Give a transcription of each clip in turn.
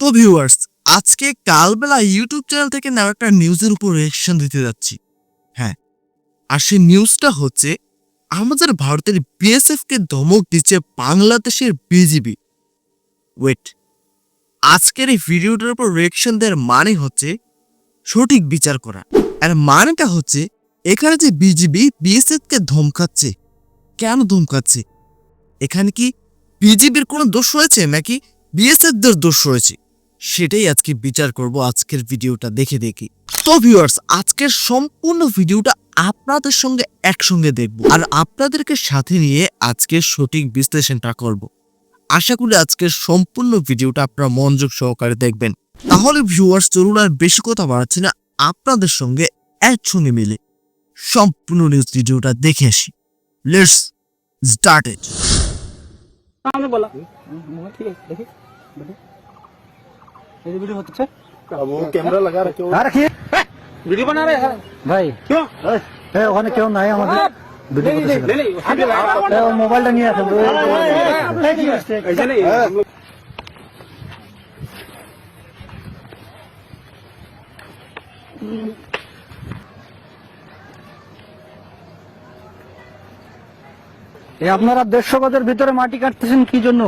তো ভিউয়ার্স আজকে কালবেলা YouTube channel থেকে নেওয়া একটা নিউজের উপর রিয়েকশন দিতে যাচ্ছি। হ্যাঁ আর সেই নিউজটা হচ্ছে, আমাদের ভারতের বিএসএফ কে ধমক দিচ্ছে বাংলাদেশের বিজিবি ওয়েট আজকের এই ভিডিওটার উপর রিয়েকশন দেওয়ার মানে হচ্ছে সঠিক বিচার করা। আর মানেটা হচ্ছে, এখানে যে বিজিবি বিএসএফ কে ধমকাচ্ছে, কেন ধমকাচ্ছে? এখানে কি বিজিবির কোনো দোষ রয়েছে নাকি বিএসএফ দের দোষ রয়েছে? সেটাই আজকে বিচার করব আজকের ভিডিওটা দেখে দেখি। তো ভিউয়ার্স আজকের সম্পূর্ণ ভিডিওটা আপনাদের সঙ্গে একসঙ্গে দেখব আর আপনাদেরকে সাথে নিয়ে আজকে সঠিক বিশ্লেষণটা করব। আশা করি আজকের সম্পূর্ণ ভিডিওটা আপনারা মনোযোগ সহকারে দেখবেন। তাহলে ভিউয়ার্স চলুন আর বেশি কথা বাড়াচ্ছি না আপনাদের সঙ্গে একসঙ্গে মিলে সম্পূর্ণ নিউজ ভিডিওটা দেখে আসি। লেটস স্টার্ট ইট বলা। ঠিক আছে দেখি। है देखिए देखिए ये जो वीडियो होता है अब वो कैमरा लगा रखे हो আর রাখি वीडियो बना रहे हैं ভাই क्यों এ, ওখানে কেউ নাই আমাদের ভিডিও नहीं नहीं করতেছে नहीं नहीं अभी लगा- এ, ও মোবাইলটা নিয়ে আসেন ऐसे नहीं हम लोग এ, আপনারা দেড়শো গজের ভিতরে মাটি কাটতেছেন কি জন্য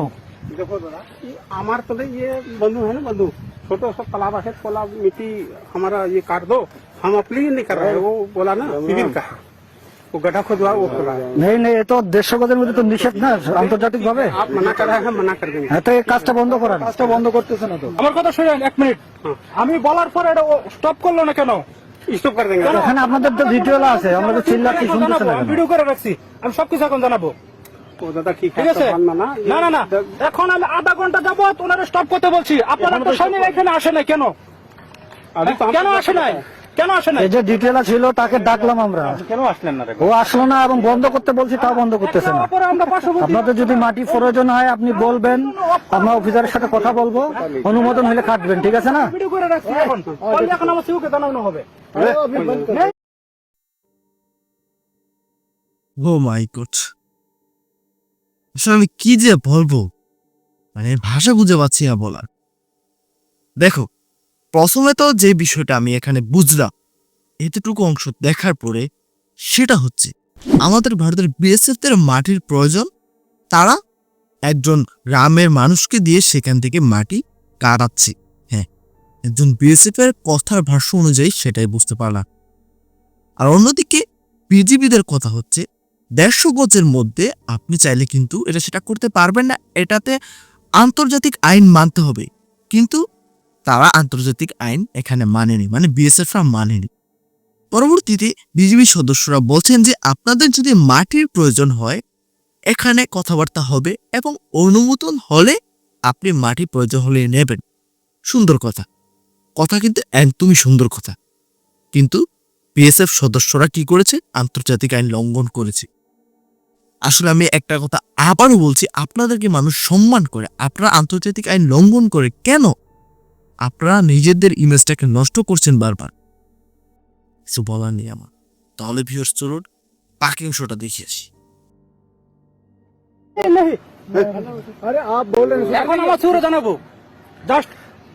देखो दादा ये हमारे तो नहीं, ये बंधु है ना बंधु छोटा सा तालाब है तालाब मिट्टी हमारा ये काट दो हम अपने लिए नहीं कर रहे हैं वो बोला ना सिविल का वो गड्ढा खुदवा वो कर रहा है নেই নেই এ তো দেড়শো গজের মধ্যে তো নিষেধ না আন্তর্জাতিক ভাবে आप मना कर रहे हैं मना कर देंगे হ্যাঁ তো এই কাজটা বন্ধ করেন কাজটা বন্ধ করতেছে না তো আমার কথা শুনেন এক মিনিট আমি বলার পর এটা স্টপ করলো না কেন स्टॉप कर देंगे এখানে আপনাদের তো ভিডিও আছে আমরা তো চিল্লাচ্ছি শুনতেছে জানাবো না আমি কেন? ভিডিও করে রাখছি আমি সবকিছু এখন জানাবো এখন আমি আধা ঘণ্টা যাব ওনারা স্টপ করতে বলছি। আপনারা তো শনি এখানে আসে না কেন? হ্যাঁ, কেন আসে নাই? কেন আসে যে ছিল তাকে ডাকলাম আমরা। ও না এবং বন্ধ করতে না। আপনাদের যদি মাটি প্রয়োজন হয় আপনি বলবেন। আমরা অফিসারের সাথে কথা বলব। অনুমোদন হলে কাটবেন ঠিক আছে না? হবে। আসলে আমি কি যে বলব? মানে ভাষা বুঝে পাচ্ছি না বলার। দেখো, প্রথমে তো যে বিষয়টা আমি এখানে বুঝলাম, এতটুকু অংশ দেখার পরে সেটা হচ্ছে, আমাদের ভারতের বিএসএফ এর মাটির প্রয়োজন, তারা একজন গ্রামের মানুষকে দিয়ে সেখান থেকে মাটি কাটাচ্ছে। হ্যাঁ একজন বিএসএফ এর কথার ভাষ্য অনুযায়ী সেটাই বুঝতে পারলাম। আর অন্যদিকে বিজিবিদের কথা হচ্ছে দেড়শো গজের মধ্যে আপনি চাইলে কিন্তু এটা সেটা করতে পারবেন না। এটাতে আন্তর্জাতিক আইন মানতে হবে। কিন্তু তারা আন্তর্জাতিক আইন এখানে মানেনি মানে বিএসএফরা মানেনি। পরবর্তীতে বিজিবি সদস্যরা বলছেন যে আপনাদের যদি মাটির প্রয়োজন হয়, এখানে কথাবার্তা হবে এবং অনুমোদন হলে আপনি মাটি প্রয়োজন হলে নেবেন। সুন্দর কথা। কথা কিন্তু একদমই সুন্দর কথা। কিন্তু বিএসএফ সদস্যরা কি করেছে? আন্তর্জাতিক আইন লঙ্ঘন করেছে। আসলে আমি একটা কথা আবারও বলছি আপনাদেরকে মানুষ সম্মান করে আপনারা আন্তর্জাতিক আইন লঙ্ঘন করে কেন? আপনারা নিজেদের ইমেজটাকে নষ্ট করছেন বারবার। কিছু বলার নেই আমার। তাহলে ভিউর্স চলুন বাকি অংশটা দেখে আসি। আরে আপ বলেন। এখন আমার সিউরে জানাব। জাস্ট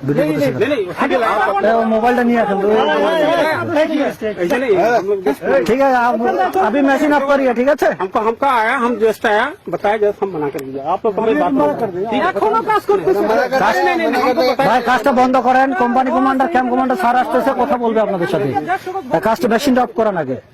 ভিডিও नहीं করতেছে नहीं नहीं अभी लगा- এ, ও মোবাইলটা নিয়ে আসেন ऐसे नहीं हम लोग just- ঠিক আছে आप अभी मशीन ऑफ करिए ठीक है हमको हमको आया हम जस्ट आया बताया जस्ट हम मना कर दिया आप लोग हमारी बात मान कर दिया এখনো কাজ করতেছে नहीं नहीं नहीं हमको बताया ভাই কাজটা বন্ধ করেন company commander camp commander sir আসতেছে কথা বলবে আপনাদের সাথে এ, কাজটা মেশিনটা অফ করান আগে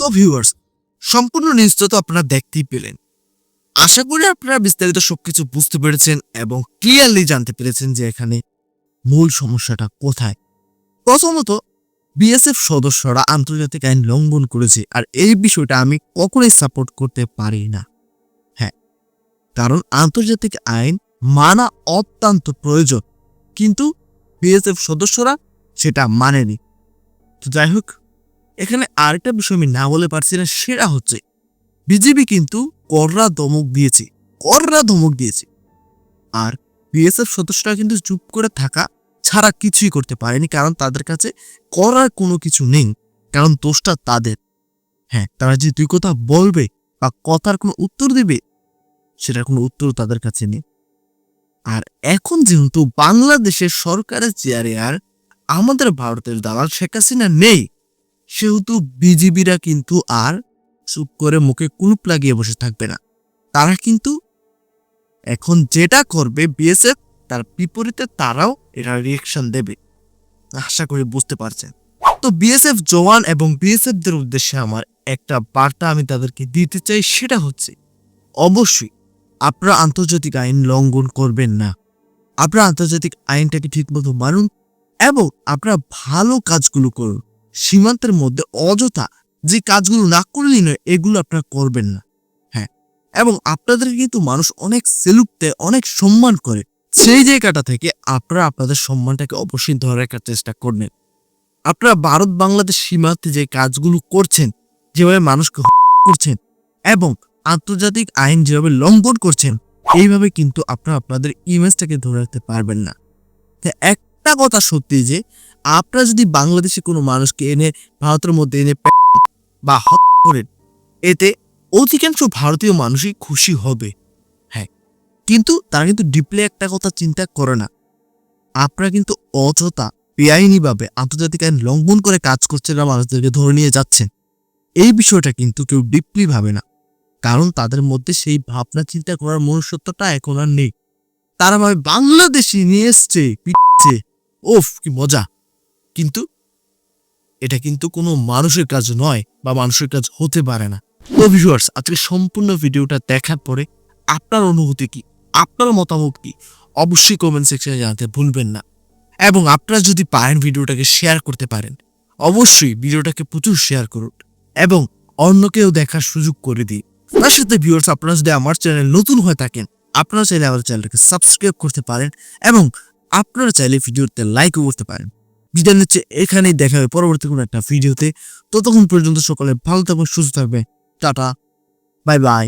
তো ভিউয়ার্স সম্পূর্ণ নিউজটা তো আপনারা দেখতেই পেলেন। আশা করি আপনারা বিস্তারিত সবকিছু বুঝতে পেরেছেন এবং ক্লিয়ারলি জানতে পেরেছেন যে এখানে মূল সমস্যাটা কোথায়। প্রথমত বিএসএফ সদস্যরা আন্তর্জাতিক আইন লঙ্ঘন করেছে আর এই বিষয়টা আমি কখনোই সাপোর্ট করতে পারি না। হ্যাঁ কারণ আন্তর্জাতিক আইন মানা অত্যন্ত প্রয়োজন, কিন্তু বিএসএফ সদস্যরা সেটা মানেনি। তো যাই হোক এখানে আরেকটা বিষয় আমি না বলে পারছি না, সেটা হচ্ছে বিজেপি কিন্তু কররা ধমক দিয়েছে কররা ধমক দিয়েছে। আর বিএসএফ সদস্যরা কিন্তু চুপ করে থাকা ছাড়া কিছুই করতে পারেনি, কারণ তাদের কাছে করার কোনো কিছু নেই, কারণ দোষটা তাদের। হ্যাঁ তারা যে দুই কথা বলবে বা কথার কোনো উত্তর দেবে, সেটার কোনো উত্তর তাদের কাছে নেই। আর এখন যেহেতু বাংলাদেশের সরকারের চেয়ারে আর আমাদের ভারতের দালাল শেখ হাসিনা নেই সেহেতু বিজিবিরা কিন্তু আর চুপ করে মুখে কুলুপ লাগিয়ে বসে থাকবে না। তারা কিন্তু এখন যেটা করবে বিএসএফ, তার বিপরীতে তারাও এটা রিয়েকশন দেবে। আশা করি বুঝতে পারছেন। তো বিএসএফ জওয়ান এবং বিএসএফদের উদ্দেশ্যে আমার একটা বার্তা আমি তাদেরকে দিতে চাই, সেটা হচ্ছে, অবশ্যই আপনারা আন্তর্জাতিক আইন লঙ্ঘন করবেন না। আপনারা আন্তর্জাতিক আইনটাকে ঠিকমতো মানুন এবং আপনারা ভালো কাজগুলো করুন। সীমান্তের মধ্যে অযথা যে কাজগুলো না করলেই নয়, এগুলো আপনারা করবেন না। হ্যাঁ এবং আপনাদের কিন্তু মানুষ অনেক সেলুট দেয়, অনেক সম্মান করে। সেই জায়গাটা থেকে আপনারা আপনাদের সম্মানটাকে অবশ্যই ধরে রাখার চেষ্টা করবেন। আপনারা ভারত বাংলাদেশ সীমান্তে যে কাজগুলো করছেন, যেভাবে মানুষকে করছেন এবং আন্তর্জাতিক আইন যেভাবে লঙ্ঘন করছেন, এইভাবে কিন্তু আপনারা আপনাদের ইমেজটাকে ধরে রাখতে পারবেন না। একটা কথা সত্যি যে আপনারা যদি বাংলাদেশে কোনো মানুষকে এনে ভারতের মধ্যে এনে বা হত করেন, এতে অধিকাংশ ভারতীয় মানুষই খুশি হবে। হ্যাঁ কিন্তু তারা কিন্তু ডিপলি একটা কথা চিন্তা করে না। আপনারা কিন্তু অযথা বেআইনিভাবে আন্তর্জাতিক আইন লঙ্ঘন করে কাজ করছেন আর মানুষদেরকে ধরে নিয়ে যাচ্ছেন। এই বিষয়টা কিন্তু কেউ ডিপলি ভাবে না। কারণ তাদের মধ্যে সেই ভাবনা চিন্তা করার মনুষ্যত্বটা এখন আর নেই। তারা ভাবে বাংলাদেশি নিয়ে এসছে, পিটছে। ওফ, কি মজা। কিন্তু এটা কিন্তু কোনো মানুষের কাজ নয় বা মানুষের কাজ হতে পারে না। তো ভিউয়ার্স আজকে সম্পূর্ণ ভিডিওটা দেখার পরে আপনার অনুভূতি কি? আপনার মতামত কি? অবশ্যই কমেন্ট সেকশনে জানাতে ভুলবেন না। এবং আপনারা যদি পারেন ভিডিওটাকে শেয়ার করতে পারেন, অবশ্যই ভিডিওটাকে প্রচুর শেয়ার করুন এবং অন্যকেও দেখার সুযোগ করে দিই তার সাথে ভিউয়ার্স আপনারা যদি আমার চ্যানেল নতুন হয়ে থাকেন, আপনারা চাইলে আমার চ্যানেলটাকে সাবস্ক্রাইব করতে পারেন এবং আপনারা চাইলে ভিডিওতে লাইকও করতে পারেন। বিদায় নিচ্ছে। এখানেই দেখা হবে পরবর্তী কোনো একটা ভিডিওতে। ততক্ষণ পর্যন্ত সকলে ভালো থাকবে সুস্থ থাকবে টাটা, বাই বাই।